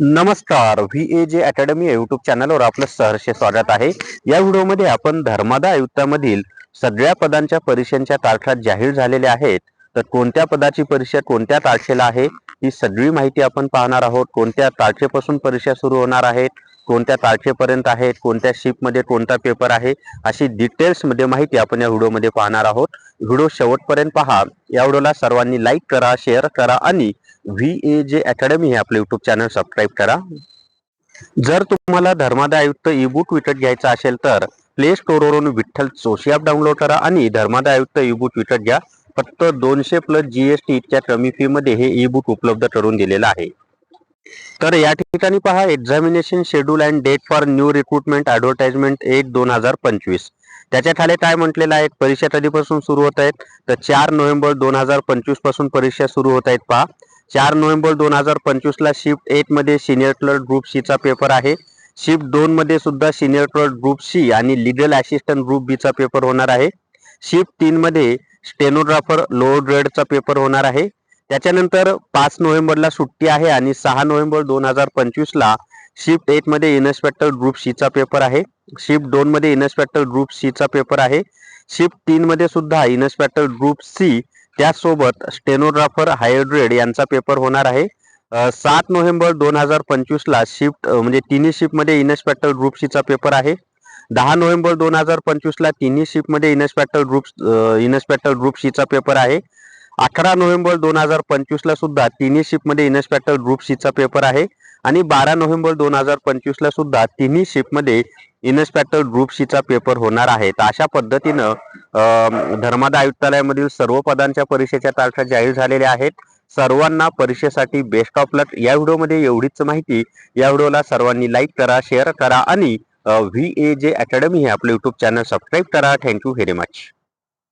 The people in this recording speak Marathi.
नमस्कार व्ही ए जे अकॅडमी या युट्यूब चॅनलवर आपलं सहर्ष स्वागत आहे. या व्हिडिओमध्ये आपण धर्मादा आयुक्तामधील सगळ्या पदांच्या परीक्षांच्या तारखा जाहीर झालेल्या आहेत. तर कोणत्या पदाची परीक्षा कोणत्या तारखेला आहे ही सगळी माहिती आपण पाहणार आहोत. कोणत्या तारखेपासून परीक्षा सुरू होणार आहेत कोणत्या तारखेपर्यंत आहेत कोणत्या शिपमध्ये कोणता पेपर आहे अशी डिटेल्समध्ये माहिती आपण या व्हिडिओमध्ये पाहणार आहोत. व्हिडिओ शेवटपर्यंत पहा. या व्हिडिओला सर्वांनी लाईक करा शेअर करा आणि व्ही ए जे अकॅडमी हे आपलं युट्यूब चॅनल सबस्क्राईब करा. जर तुम्हाला धर्मादाय आयुक्त ई बुक विकत घ्यायचा असेल तर प्ले स्टोरवरून विठ्ठल जोशी ॲप डाउनलोड करा आणि धर्मादाय आयुक्त ई बुक विकत घ्या. फक्त दोनशे प्लस जीएसटी इतक्या कमी फी मध्ये हे ई बुक उपलब्ध करून दिलेलं आहे. तर या ठिकाणी पहा examination schedule and date for new recruitment advertisement एक दोन हजार पंचवीस. त्याच्याखाली काय म्हटलेलं आहे? परीक्षा कधीपासून सुरू होत आहेत? तर चार नोव्हेंबर दोन हजार पंचवीसपासून परीक्षा सुरू होत आहेत पहा. चार नोव्हेंबर दोन हजार पंचवीसला शिफ्ट एटमध्ये सिनियर क्लर्क ग्रुप सीचा पेपर आहे. शिफ्ट दोनमध्ये सुद्धा सिनियर क्लर्क ग्रुप सी आणि लिगल असिस्टंट ग्रुप बीचा पेपर होणार आहे. शिफ्ट तीनमध्ये स्टेनोग्राफर लोअर ग्रेडचा पेपर होणार आहे. त्याच्यानंतर पाच नोव्हेंबरला सुट्टी आहे आणि सहा नोव्हेंबर दोन हजार पंचवीसला शिफ्ट एटमध्ये इन्स्पेक्टर ग्रुप सीचा पेपर आहे. शिफ्ट दोनमध्ये इन्स्पेक्टर ग्रुप सीचा पेपर आहे. शिफ्ट तीनमध्ये सुद्धा इन्स्पेक्टर ग्रुप सी त्याचसोबत स्टेनोग्राफर हायड्रेड यांचा पेपर होणार आहे. सात नोव्हेंबर दोन हजार पंचवीसला शिफ्ट म्हणजे तिन्ही शिफ्टमध्ये इन्स्पेक्टर ग्रुप सीचा पेपर आहे. दहा नोव्हेंबर दोन हजार पंचवीसला तिन्ही शिफ्टमध्ये इन्स्पेक्टर ग्रुप इन्स्पेक्टर ग्रुप सीचा पेपर आहे. अकरा नोव्हेंबर दोन हजार पंचवीसला सुद्धा तिन्ही शिफ्टमध्ये इन्स्पेक्टर ग्रुप सीचा पेपर आहे. आणि बारा नोव्हेंबर दोन हजार पंचवीसला सुद्धा तिन्ही शिफ्टमध्ये इन्स्पेक्टर ग्रुप सीचा पेपर होणार आहे. तर अशा पद्धतीनं धर्मादा आयुक्तालयामधील सर्व पदांच्या परीक्षेच्या तारखा जाहीर झालेल्या आहेत. सर्वांना परीक्षेसाठी बेस्ट ऑफ लक या व्हिडिओमध्ये एवढीच माहिती. या व्हिडिओला सर्वांनी लाईक करा शेअर करा आणि व्ही ए जे अकॅडमी हे आपलं युट्यूब चॅनल सबस्क्राईब करा. Thank you very much